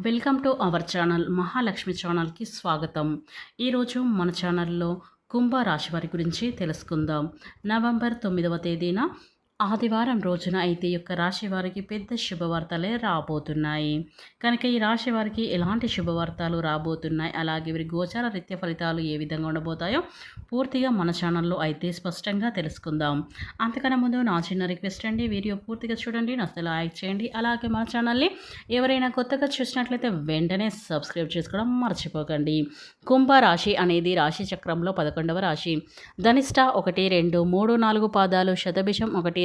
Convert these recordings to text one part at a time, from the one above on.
Welcome to our channel Mahalakshmi ఛానల్కి స్వాగతం. ఈరోజు మన ఛానల్లో కుంభ రాశి వారి గురించి తెలుసుకుందాం. నవంబర్ తొమ్మిదవ తేదీన ఆదివారం రోజున అయితే ఈ యొక్క రాశి వారికి పెద్ద శుభవార్తలే రాబోతున్నాయి. కనుక ఈ రాశి వారికి ఎలాంటి శుభవార్తలు రాబోతున్నాయి? అలాగే వీరి గోచార రీత్య ఫలితాలు ఏ విధంగా ఉండబోతాయో పూర్తిగా మన ఛానల్లో అయితే స్పష్టంగా తెలుసుకుందాం. అంతకన్నా ముందు నా చిన్న రిక్వెస్ట్ అండి వీడియో పూర్తిగా చూడండి నస్తే లైక్ చేయండి అలాగే మన ఛానల్ని ఎవరైనా కొత్తగా చూసినట్లయితే వెంటనే సబ్స్క్రైబ్ చేసుకోవడం మర్చిపోకండి. కుంభరాశి అనేది రాశి చక్రంలో పదకొండవ రాశి. ధనిష్ట ఒకటి రెండు మూడు నాలుగు పాదాలు శతభిషం ఒకటి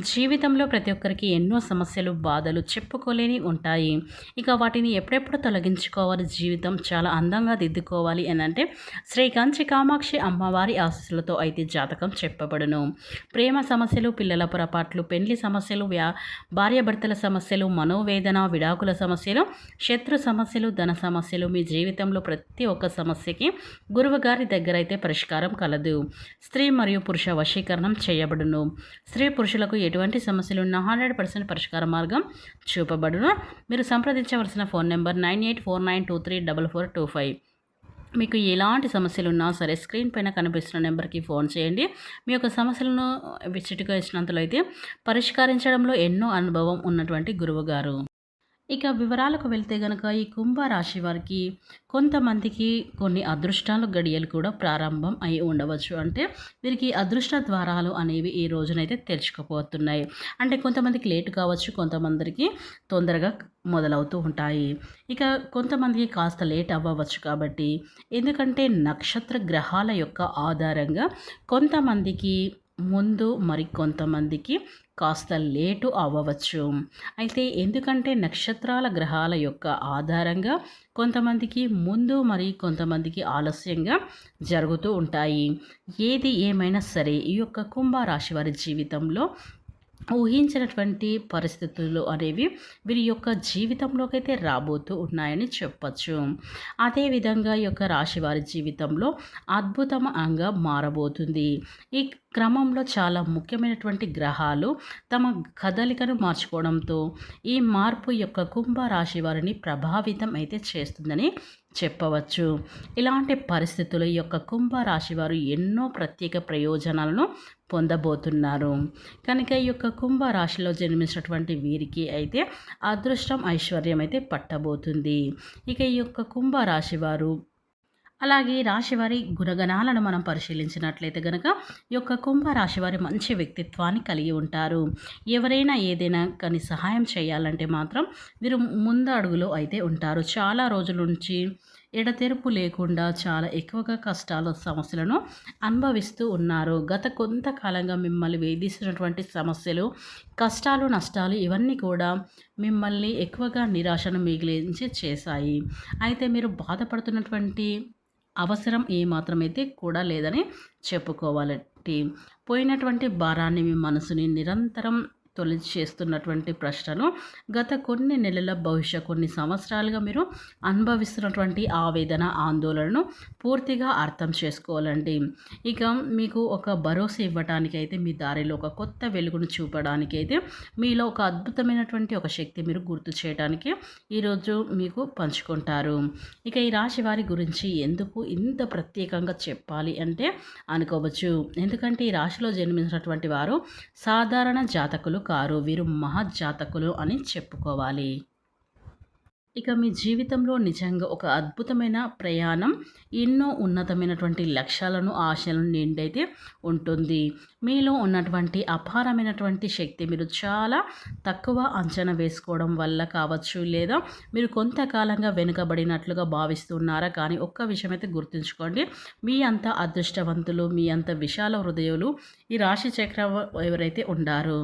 జీవితంలో ప్రతి ఒక్కరికి ఎన్నో సమస్యలు బాధలు చెప్పుకోలేని ఉంటాయి. ఇక వాటిని ఎప్పుడెప్పుడు తొలగించుకోవాలి? జీవితం చాలా అందంగా దిద్దుకోవాలి అని అంటే శ్రీకాంచి కామాక్షి అమ్మవారి ఆశీస్సులతో అయితే జాతకం చెప్పబడును. ప్రేమ సమస్యలు పిల్లల పొరపాట్లు పెండ్లి సమస్యలు వ్యా భార్యాభర్తల సమస్యలు మనోవేదన విడాకుల సమస్యలు శత్రు సమస్యలు ధన సమస్యలు మీ జీవితంలో ప్రతి ఒక్క సమస్యకి గురువు గారి దగ్గర అయితే పరిష్కారం కలదు. స్త్రీ మరియు పురుష వశీకరణం చేయబడును. స్త్రీ పురుషులకు ఎటువంటి సమస్యలు ఉన్నా హండ్రెడ్ పర్సెంట్ పరిష్కార మార్గం చూపబడును. మీరు సంప్రదించవలసిన phone number nine eight four nine two three double four two five. మీకు ఎలాంటి సమస్యలు ఉన్నా సరే స్క్రీన్ పైన కనిపిస్తున్న నెంబర్కి ఫోన్ చేయండి. మీ యొక్క సమస్యలను విచిటుగా ఇచ్చినంతలో అయితే పరిష్కరించడంలో ఎన్నో అనుభవం ఉన్నటువంటి గురువు గారు ఇక వివరాలకు వెళ్తే గనక ఈ కుంభ రాశి వారికి కొంతమందికి కొన్ని అదృష్టాలు గడియలు కూడా ప్రారంభం అయి ఉండవచ్చు. అంటే వీరికి అదృష్ట ద్వారాలు అనేవి ఈ రోజునైతే తెరుచుకుపోతున్నాయి. అంటే కొంతమందికి లేటు కావచ్చు కొంతమందికి తొందరగా మొదలవుతూ ఉంటాయి. ఇక కొంతమందికి కాస్త లేట్ అవ్వవచ్చు కాబట్టి ఎందుకంటే నక్షత్ర గ్రహాల యొక్క ఆధారంగా కొంతమందికి ముందు మరి కొంతమందికి కాస్త లేటు అవ్వవచ్చు. అయితే ఎందుకంటే నక్షత్రాల గ్రహాల యొక్క ఆధారంగా కొంతమందికి ముందు మరి కొంతమందికి ఆలస్యంగా జరుగుతూ ఉంటాయి. ఏది ఏమైనా సరే ఈ యొక్క కుంభరాశి వారి జీవితంలో ఊహించినటువంటి పరిస్థితులు అనేవి వీరి యొక్క జీవితంలోకైతే రాబోతూ ఉన్నాయని చెప్పచ్చు. అదేవిధంగా ఈ యొక్క రాశి వారి జీవితంలో అద్భుతంగా మారబోతుంది. ఈ క్రమంలో చాలా ముఖ్యమైనటువంటి గ్రహాలు తమ కదలికను మార్చుకోవడంతో ఈ మార్పు యొక్క కుంభ రాశి వారిని ప్రభావితం అయితే చేస్తుందని చెప్పవచ్చు. ఇలాంటి పరిస్థితులు ఈ యొక్క కుంభరాశి వారు ఎన్నో ప్రత్యేక ప్రయోజనాలను పొందబోతున్నారు. కనుక ఈ యొక్క కుంభరాశిలో జన్మించినటువంటి వీరికి అయితే అదృష్టం ఐశ్వర్యం అయితే పట్టబోతుంది. ఇక ఈ యొక్క కుంభరాశి వారు అలాగే రాశివారి గుణగణాలను మనం పరిశీలించినట్లయితే కనుక ఈ యొక్క కుంభరాశి వారి మంచి వ్యక్తిత్వాన్ని కలిగి ఉంటారు. ఎవరైనా ఏదైనా కానీ సహాయం చేయాలంటే మాత్రం వీరు ముందడుగులో అయితే ఉంటారు. చాలా రోజుల నుంచి ఎడతెరుపు లేకుండా చాలా ఎక్కువగా కష్టాలు సమస్యలను అనుభవిస్తూ ఉన్నారు. గత కొంతకాలంగా మిమ్మల్ని వేధిస్తున్నటువంటి సమస్యలు కష్టాలు నష్టాలు ఇవన్నీ కూడా మిమ్మల్ని ఎక్కువగా నిరాశను మిగిలించి చేశాయి. అయితే మీరు బాధపడుతున్నటువంటి అవసరం ఏమాత్రమైతే కూడా లేదని చెప్పుకోవాలంటే పోయినటువంటి భారాన్ని మీ మనసుని నిరంతరం తొలి చేస్తున్నటువంటి ప్రశ్నలు గత కొన్ని నెలల భవిష్య కొన్ని సంవత్సరాలుగా మీరు అనుభవిస్తున్నటువంటి ఆవేదన ఆందోళనను పూర్తిగా అర్థం చేసుకోవాలండి. ఇక మీకు ఒక భరోసా ఇవ్వటానికి అయితే మీ దారిలో ఒక కొత్త వెలుగును చూపడానికి అయితే మీలో ఒక అద్భుతమైనటువంటి ఒక శక్తి మీరు గుర్తు చేయడానికి ఈరోజు మీకు పంచుకుంటారు. ఇక ఈ రాశి వారి గురించి ఎందుకు ఇంత ప్రత్యేకంగా చెప్పాలి అంటే అనుకోవచ్చు. ఎందుకంటే ఈ రాశిలో జన్మించినటువంటి వారు సాధారణ జాతకులు కారు వీరు మహాజాతకులు అని చెప్పుకోవాలి. ఇక మీ జీవితంలో నిజంగా ఒక అద్భుతమైన ప్రయాణం ఎన్నో ఉన్నతమైనటువంటి లక్ష్యాలను ఆశలను నిండైతే ఉంటుంది. మీలో ఉన్నటువంటి అపారమైనటువంటి శక్తి మీరు చాలా తక్కువ అంచనా వేసుకోవడం వల్ల కావచ్చు లేదా మీరు కొంతకాలంగా వెనుకబడినట్లుగా భావిస్తున్నారా? కానీ ఒక్క విషయం అయితే గుర్తుంచుకోండి. మీ అంత అదృష్టవంతులు మీ అంత విశాల హృదయులు ఈ రాశిచక్ర ఎవరైతే ఉండారో?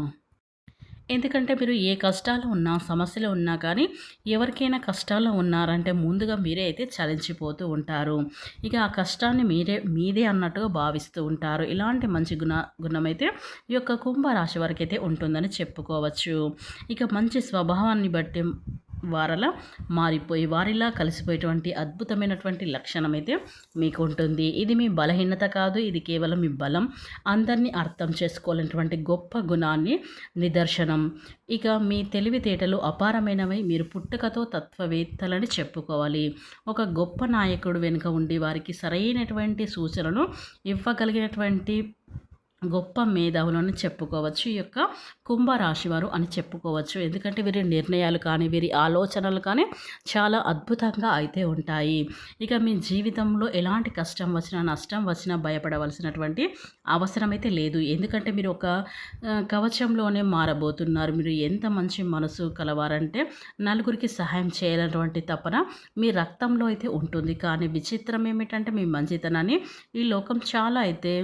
ఎందుకంటే మీరు ఏ కష్టాలు ఉన్నా సమస్యలు ఉన్నా కానీ ఎవరికైనా కష్టాలు ఉన్నారంటే ముందుగా మీరే అయితే చలించిపోతూ ఉంటారు. ఇక ఆ కష్టాన్ని మీరే మీదే అన్నట్టుగా భావిస్తూ ఉంటారు. ఇలాంటి మంచి గుణ గుణమైతే ఈ యొక్క కుంభరాశి వారికి అయితే ఉంటుందని చెప్పుకోవచ్చు. ఇక మంచి స్వభావాన్ని బట్టి వారలా మారిపోయి వారిలా కలిసిపోయేటువంటి అద్భుతమైనటువంటి లక్షణం అయితే మీకు ఉంటుంది ఇది మీ బలహీనత కాదు ఇది కేవలం మీ బలం. అందరినీ అర్థం చేసుకోవాలనేటువంటి గొప్ప గుణాన్ని నిదర్శనం. ఇక మీ తెలివితేటలు అపారమైనవి మీరు పుట్టుకతో తత్వవేత్తలని చెప్పుకోవాలి. ఒక గొప్ప నాయకుడు వెనుక ఉండి వారికి సరైనటువంటి సూచనలు ఇవ్వగలిగినటువంటి గొప్ప మేధావులను చెప్పుకోవచ్చు. ఈ యొక్క కుంభరాశి వారు అని చెప్పుకోవచ్చు. ఎందుకంటే వీరి నిర్ణయాలు కానీ వీరి ఆలోచనలు కానీ చాలా అద్భుతంగా అయితే ఉంటాయి. ఇక మీ జీవితంలో ఎలాంటి కష్టం వచ్చినా నష్టం వచ్చినా భయపడవలసినటువంటి అవసరం అయితే లేదు. ఎందుకంటే మీరు ఒక కవచంలోనే మారబోతున్నారు. మీరు ఎంత మంచి మనసు కలవారంటే నలుగురికి సహాయం చేయాలన్నటువంటి తపన మీ రక్తంలో అయితే ఉంటుంది. కానీ విచిత్రం ఏమిటంటే మీ మంచితనాన్ని ఈ లోకం చాలా అయితే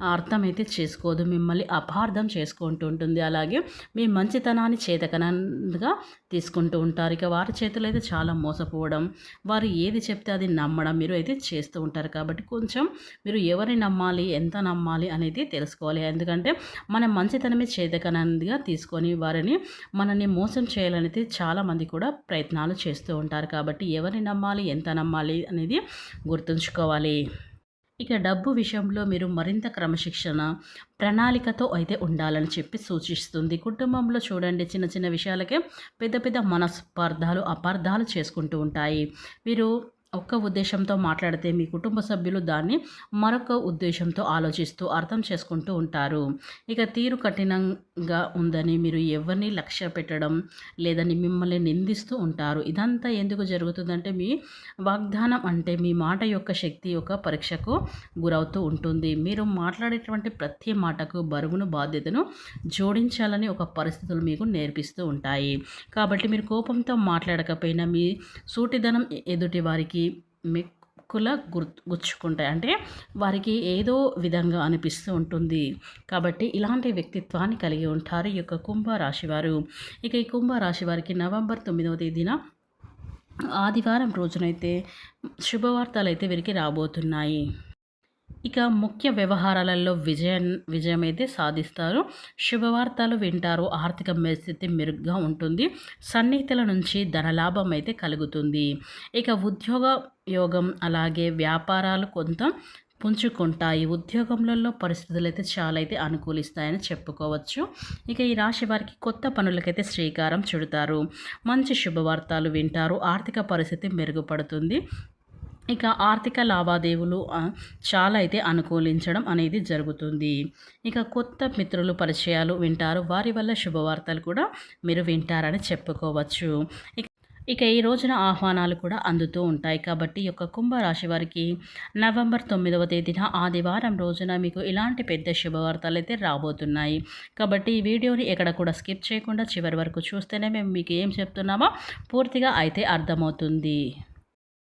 అర్థమైతే చేసుకోదు మిమ్మల్ని అపార్థం చేసుకుంటూ ఉంటుంది అలాగే మీ మంచితనాన్ని చేతకనంగా తీసుకుంటూ ఉంటారు. ఇక వారి చేతులు అయితే చాలా మోసపోవడం వారు ఏది చెప్తే అది నమ్మడం మీరు అయితే చేస్తూ ఉంటారు. కాబట్టి కొంచెం మీరు ఎవరిని నమ్మాలి ఎంత నమ్మాలి అనేది తెలుసుకోవాలి. ఎందుకంటే మన మంచితనమే చేతకనందిగా తీసుకొని వారిని మనల్ని మోసం చేయాలనేది చాలామంది కూడా ప్రయత్నాలు చేస్తూ ఉంటారు. కాబట్టి ఎవరిని నమ్మాలి ఎంత నమ్మాలి అనేది గుర్తుంచుకోవాలి. ఇక డబ్బు విషయంలో మీరు మరింత క్రమశిక్షణ ప్రణాళికతో అయితే ఉండాలని చెప్పి సూచిస్తుంది. కుటుంబంలో చూడండి చిన్న చిన్న విషయాలకే పెద్ద పెద్ద మనస్పర్ధాలు అపార్థాలు చేసుకుంటూ ఉంటాయి. మీరు ఒక్క ఉద్దేశంతో మాట్లాడితే మీ కుటుంబ సభ్యులు దాన్ని మరొక ఉద్దేశంతో ఆలోచిస్తూ అర్థం చేసుకుంటూ ఉంటారు. ఇక తీరు కఠినంగా ఉందని మీరు ఎవరిని లక్ష్య పెట్టడం లేదని మిమ్మల్ని నిందిస్తూ ఉంటారు. ఇదంతా ఎందుకు జరుగుతుందంటే మీ వాగ్దానం అంటే మీ మాట యొక్క శక్తి యొక్క పరీక్షకు గురవుతూ ఉంటుంది. మీరు మాట్లాడేటువంటి ప్రతి మాటకు బరువును బాధ్యతను జోడించాలని ఒక పరిస్థితులు మీకు నేర్పిస్తూ ఉంటాయి. కాబట్టి మీరు కోపంతో మాట్లాడకపోయినా మీ సూటిదనం ఎదుటి వారికి మెక్కుల గుర్తు గుచ్చుకుంటాయి. అంటే వారికి ఏదో విధంగా అనిపిస్తూ ఉంటుంది. కాబట్టి ఇలాంటి వ్యక్తిత్వాన్ని కలిగి ఉంటారు ఈ యొక్క కుంభరాశి వారు ఇక ఈ కుంభరాశి వారికి నవంబర్ తొమ్మిదవ తేదీన ఆదివారం రోజునైతే శుభవార్తలు అయితే వీరికి రాబోతున్నాయి. ఇక ముఖ్య వ్యవహారాలలో విజయం విజయం అయితే సాధిస్తారు. శుభవార్తలు వింటారు. ఆర్థిక పరిస్థితి మెరుగ్గా ఉంటుంది. సన్నిహితుల నుంచి ధనలాభం అయితే కలుగుతుంది. ఇక ఉద్యోగ యోగం అలాగే వ్యాపారాలు కొంత పుంజుకుంటాయి. ఉద్యోగంలో పరిస్థితులు అయితే చాలా అయితే అనుకూలిస్తాయని చెప్పుకోవచ్చు. ఇక ఈ రాశి వారికి కొత్త పనులకైతే శ్రీకారం చుడతారు. మంచి శుభవార్తలు వింటారు. ఆర్థిక పరిస్థితి మెరుగుపడుతుంది. ఇక ఆర్థిక లావాదేవీలు చాలా అయితే అనుకూలించడం అనేది జరుగుతుంది. ఇక కొత్త మిత్రులు పరిచయాలు వింటారు. వారి వల్ల శుభవార్తలు కూడా మీరు వింటారని చెప్పుకోవచ్చు. ఇక ఇక ఈ రోజున ఆహ్వానాలు కూడా అందుతూ ఉంటాయి. కాబట్టి ఈ యొక్క కుంభరాశి వారికి నవంబర్ తొమ్మిదవ తేదీన ఆదివారం రోజున మీకు ఇలాంటి పెద్ద శుభవార్తలు అయితే రాబోతున్నాయి. కాబట్టి ఈ వీడియోని ఎక్కడ కూడా స్కిప్ చేయకుండా చివరి వరకు చూస్తేనే మేము మీకు ఏం చెప్తున్నామో పూర్తిగా అయితే అర్థమవుతుంది.